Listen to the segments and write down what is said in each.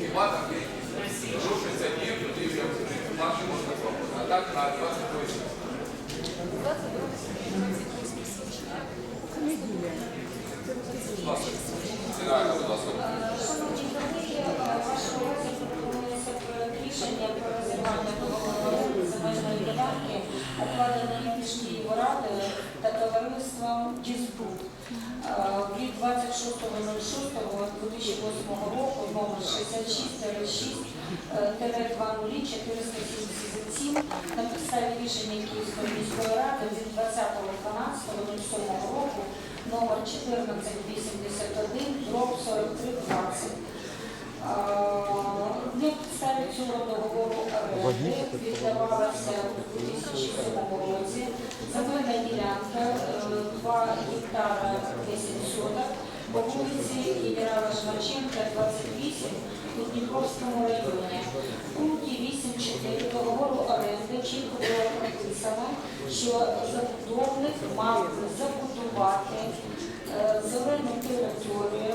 Хіба там є якісь рушиться днів, тоді вже наші можна пробувати. А так на 22 січня. Будь ласка, сідайте, будь ласка. Шановні колеги, вашому укладеної між Київрадою та товариством Дізбут. Від 26.06.2008 року номер 66-6-20-477 на підставі рішення Київської міської ради від 20.12.07 року номер 1481 дроб 4320. Підставі цього договору оренди віддавалася у 2007 році земельна ділянка е, 2 гектара 10 соток по вулиці генерала Шварченка, 28 у Дніпровському районі. В пункті 8.4 договору оренди чітко було прописано, що забудовник мав забудувати зелену територію,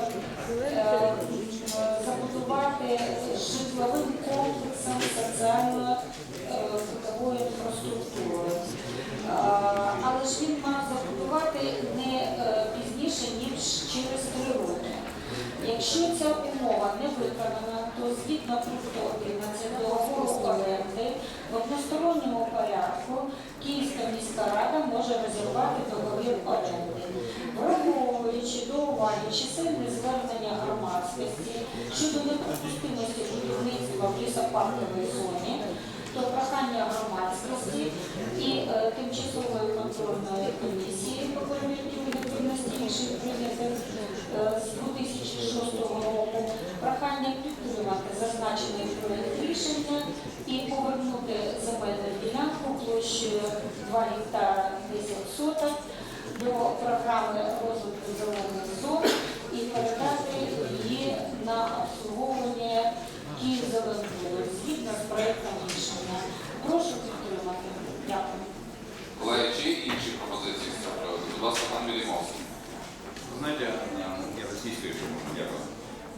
е, забудувати житловим комплексом соціально-бутовою інфраструктурою. Е, Але ж він мав забудувати не е, пізніше, ніж через три роки. Якщо ця умова не виконана, то згідно пункту 11 договору оренди в односторонньому порядку Київська міська рада може розірвати договір оренди, враховуючи до уваги чисельне звернення громадськості щодо неприпустимості будівництва в лісопарковій зоні, то прохання громадськості і е, тимчасової контрольної комісії по перевірці легітимності інших прийнятих е, з 2006 року. Прохання підтримати зазначений проект рішення і повернути земельну ділянку площею 2 гектара 10 соток до програми розвитку зелених зон і передати її на обслуговування Київзеленбуду згідно з проектом рішення. Прошу підтримати. Дякую. Колеги, чи є інші пропозиції з цього приводу? Будь ласка, пан Вілімовський. Вы знаете, э, я российскую еще можно дякую.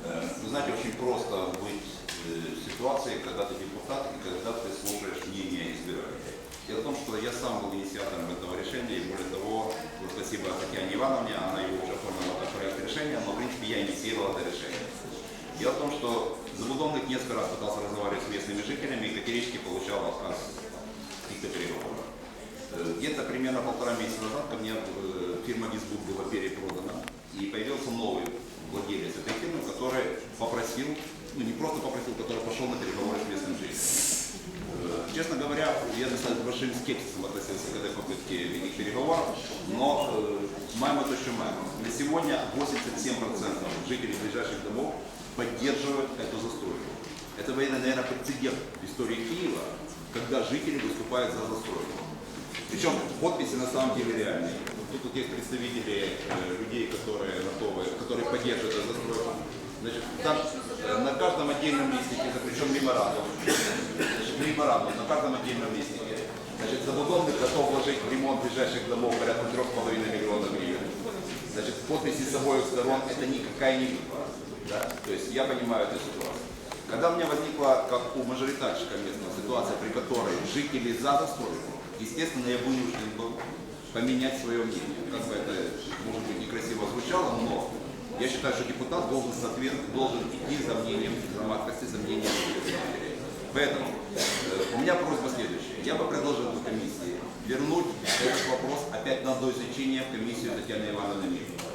Э, Вы знаете, очень просто быть э, в ситуации, когда ты депутат и когда ты слушаешь мнение избирателей. Дело в том, что я сам был инициатором этого решения, и более того, вот спасибо Татьяне Ивановне, она его уже оформила этот проект решения, но в принципе я инициировал это решение. Дело в том, что забудовник несколько раз пытался разговаривать с местными жителями и категорически получал отказ в каких-то переговорах. Э, Где-то примерно полтора месяца назад ко мне э, фирма Визбук была перепродана, и появился новый владелец этой фирмы, который попросил, ну не просто попросил, который пошел на переговоры с местным жителем. Э, Честно говоря, я достаточно большим скепсисом относился к этой попытке великих переговоров, но э, то, що маємо. На сегодня 87% жителей ближайших домов поддерживают эту застройку. Это, наверное, прецедент в истории Киева, когда жители выступают за застройку. Причем подписи на самом деле реальные. Тут, тут есть представители э, людей, которые готовы, которые поддерживают эту застройку. Значит, там э, на каждом отдельном листике заключен меморандум. Значит, меморандум на каждом отдельном листике. Значит, забудовник готов вложить в ремонт ближайших домов порядка 3,5 миллионов гривен. Значит, подписи с обоих сторон это никакая не. Да? То есть я понимаю эту ситуацию. Когда у меня возникла, как у мажоритарщика местного, ситуация, при которой жители за застройку, естественно, я вынужден был поменять свое мнение. Как бы это, может быть, некрасиво звучало, но я считаю, что депутат должен, соответственно, должен идти за мнением громадскости, за мнением. Поэтому э, у меня просьба следующая. Я бы предложил комиссии вернуть этот вопрос опять на доизучение в комиссию Татьяны Ивановны Мельниковой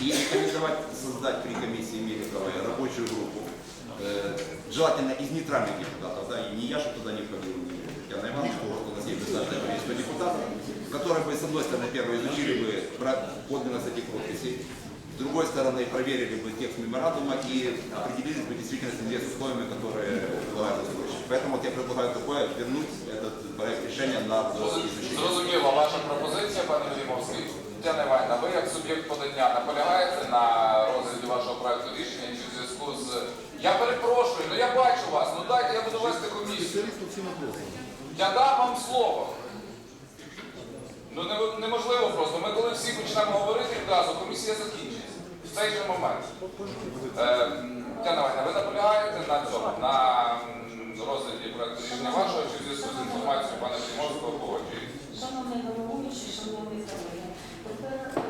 И рекомендовать создать при комиссии Мельниковой рабочую группу, э, желательно из нейтральных депутатов, да, и не я, что туда не входил, не Татьяна Ивановна, что у нас есть достаточное количество депутатов, которые бы, с одной стороны, первые изучили бы про- подлинность этих подписей, с другой стороны, проверили бы текст меморандума и определились бы действительно с теми условиями, которые предлагают застройщик. Поэтому вот я предлагаю такое, вернуть этот проект решения на доизучение. Зрозуміла ваша пропозиція, пане Вілімовський. Тетяна Іванівна, ви як суб'єкт подання наполягаєте на розгляді вашого проекту рішення чи в зв'язку з... Я перепрошую, ну я бачу вас, ну дайте я буду вести комісію. Я дам вам слово. Ну не- неможливо просто. Ми коли всі почнемо говорити відразу, комісія закінчиться. В цей же момент. Е, Тетяна Іванівна, ви наполягаєте на цьому, на розгляді проекту рішення вашого чи в зв'язку з інформацією пана Приморського погоджуєте? Шановний головуючий, шановні колеги, тепер е,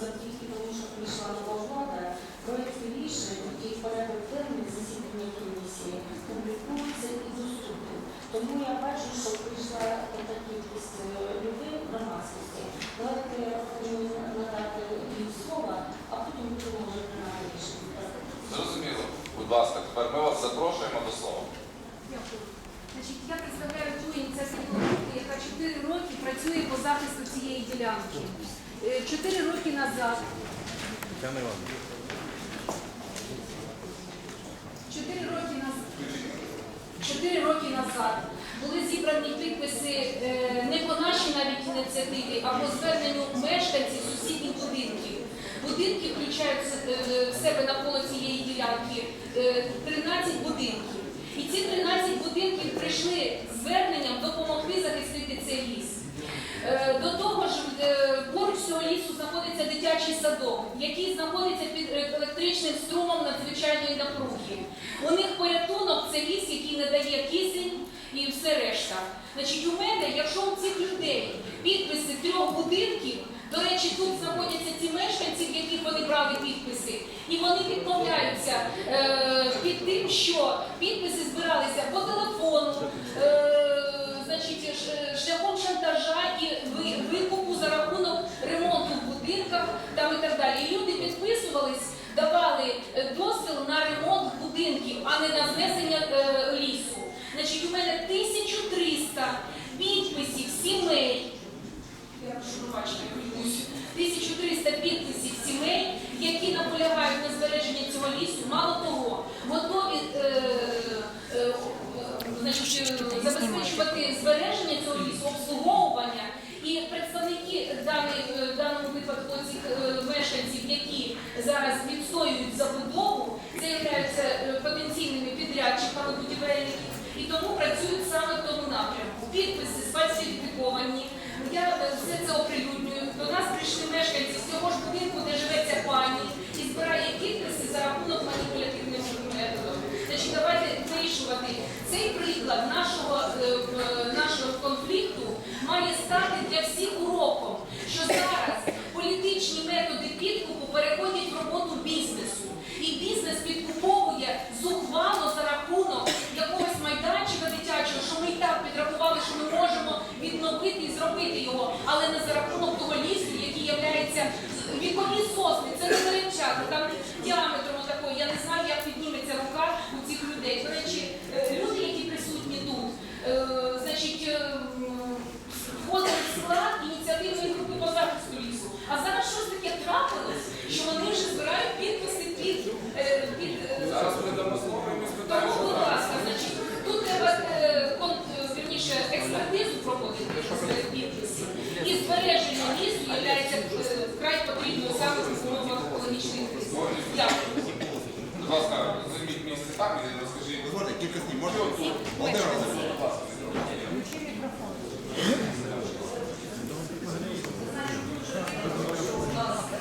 завдяки тому, що прийшла нова влада, проєкт рішень і порядок денний засідання комісії публікується і доступний. Тому я бачу, що прийшла така кількість е, людей в громадськості. Давайте я пропоную надати їм слово, а потім будемо вже приймати рішення. Зрозуміло. Будь ласка, тепер ми вас запрошуємо до слова. Дякую. Значить, я представляю ту ініціативну групу, яка 4 роки працює по захисту цієї ділянки. Е, Чотири роки назад. Чотири роки назад. Чотири роки назад були зібрані підписи е, не по нашій навіть ініціативі, а по зверненню мешканців сусідніх будинків. Будинки включають е, в себе навколо цієї ділянки е, 13 будинків. І ці 13 будинків прийшли зверненням допомогти захистити цей ліс. До того ж, цього лісу знаходиться дитячий садок, який знаходиться під е, електричним струмом надзвичайної напруги. У них порятунок це ліс, який не дає кисень і все решта. Значить, у мене, якщо у цих людей підписи трьох будинків, до речі, тут знаходяться ці мешканці, в яких вони брали підписи, і вони відмовляються е, під тим, що підписи збиралися по телефону. Е, значить, шляхом шантажа і ви- викупу за рахунок ремонту в будинках там і так далі. І люди підписувались, давали е, дозвіл на ремонт будинків, а не на знесення е, лісу. Значить, у мене 1300 підписів сімей. Я прошу пробачення, хвилююсь. 1300 підписів сімей, які наполягають на збереженні цього лісу. Мало того, готові е, е, е, значить, е, забезпечувати збереження цього лісу, обслуговування. І представники даної, е, в даному випадку цих е, мешканців, які зараз відстоюють забудову, це являються е, потенційними підрядчиками будівельників, і тому працюють саме в тому напрямку. Підписи сфальсифіковані. Я е, все це оприлюднюю. До нас прийшли мешканці з цього ж будинку, де живе ця пані, і збирає підписи за рахунок маніпулятивним методом. Значить, давайте вирішувати. Цей приклад нашого, е, в- нашого конфлікту має стати для всіх уроком, що зараз політичні методи підкупу переходять в роботу бізнесу. І бізнес підкуповує зухвало за рахунок якогось майданчика дитячого, що ми і так підрахували, що ми можемо відновити і зробити його, але не за рахунок того лісу, який є вікові сосни, це не деревчата, там діаметром такої, я не знаю, як підніметься рука у цих людей. До речі, е, люди, які присутні тут, е, значить, е, м, входили в склад ініціативної групи по захисту лісу. А зараз щось таке трапилось, що вони вже збирають підписи під, е, під е, Зараз ми дамо слово і ми спитаємо, тому, що будь там. ласка, значить, тут треба е, кон- е, вірніше, експертизу проводити з підписів. І лісу є вкрай потрібною саме в умовах екологічної кризи. Дякую. Будь ласка, займіть місце там і розкажіть. Дозвольте, кілька слів. Можна? Володимир Володимирович. Будь ласка.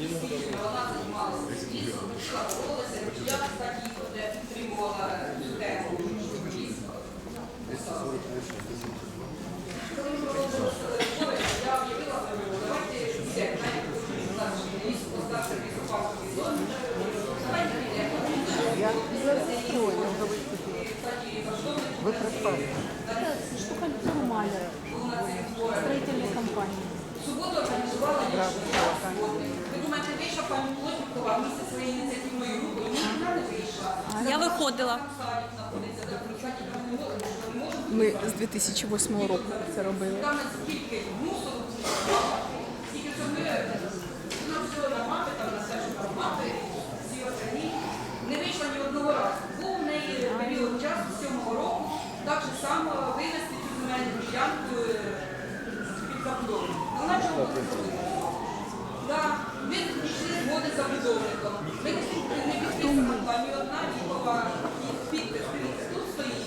Я дійсно, вона займалася лісом, почала боролася, я так її вже підтримувала цю тему лісу. Коли ми проводили збори, я об'явила, давайте все, знаєте, зараз ліс поставити лісопаркові зони, давайте підемо. Вы пропали. Штука нормальная. Строительная компания. В суботу організувала. Ви думаєте, вийшла пані Плотникова місце своєю ініціативною групою? Ні, вона не вийшла. Я виходила. Ми з 2008 року це робили. Там скільки мусору, скільки це ми на все на мапи, там на все, що там мапи, всі останні. Не вийшла ні одного разу. Був в неї період часу, сьомого року, так же само вивезти цю земельну ділянку е, під забудову. Ну, Вона чого не зробила? Да, ми пішли згоди з забудовником. Ми не під- не підписали ні одна вікова підпис. Дивіться, Тут стоїть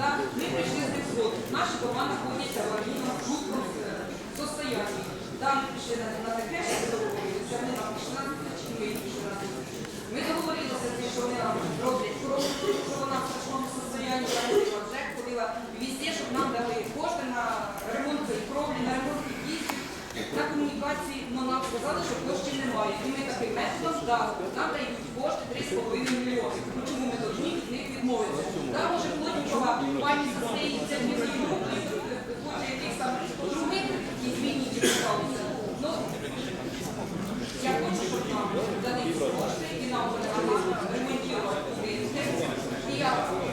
Так, ми прийшли з згоди. Наші дома знаходяться в аварійному жуткому состоянні. Там ми пішли на, на таке, що ми договорилися, вони нам пішли на тисячі, ми їм пішли на тисячі. Ми договорилися, з тим, що вони нам роблять кров, що вона в страшному состоянні, я ходила в ЖЕК, ходила везде, щоб нам дали кошти на ремонт цієї кровлі, на ремонт під'їздів, на комунікації, але нам сказали, що коштів немає. І ми таким методом дали, нам дають кошти 3,5 мільйони. Ну чому ми повинні від них відмовитися? Там може Плотнікова пані застається в мільйонів, хоче якихось там других і змінні дісталися. Ну, я хочу, щоб нам за них кошти і нам буде ремонтувати українське. І я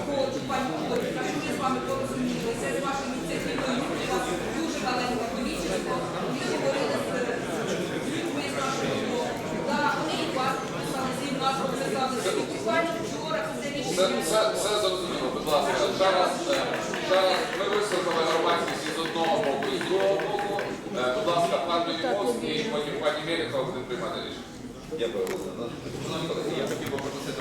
хочу, пані Плотніка, щоб ми з вами порозумілися, з вашою ініціативою, у вас дуже маленьке количество. Ми говорили з людьми з нашого блоку. Да, вони і вас підписали, зі нас підписали. І буквально вчора це Все, рішення. все, все зрозуміло. Будь ласка, ще раз, е, ще раз ми вислухали громадськість із одного боку і з другого боку. Е, Будь ласка, пан Біліковський і потім пані Мєріхов буде приймати рішення. Дякую. Я хотів би попросити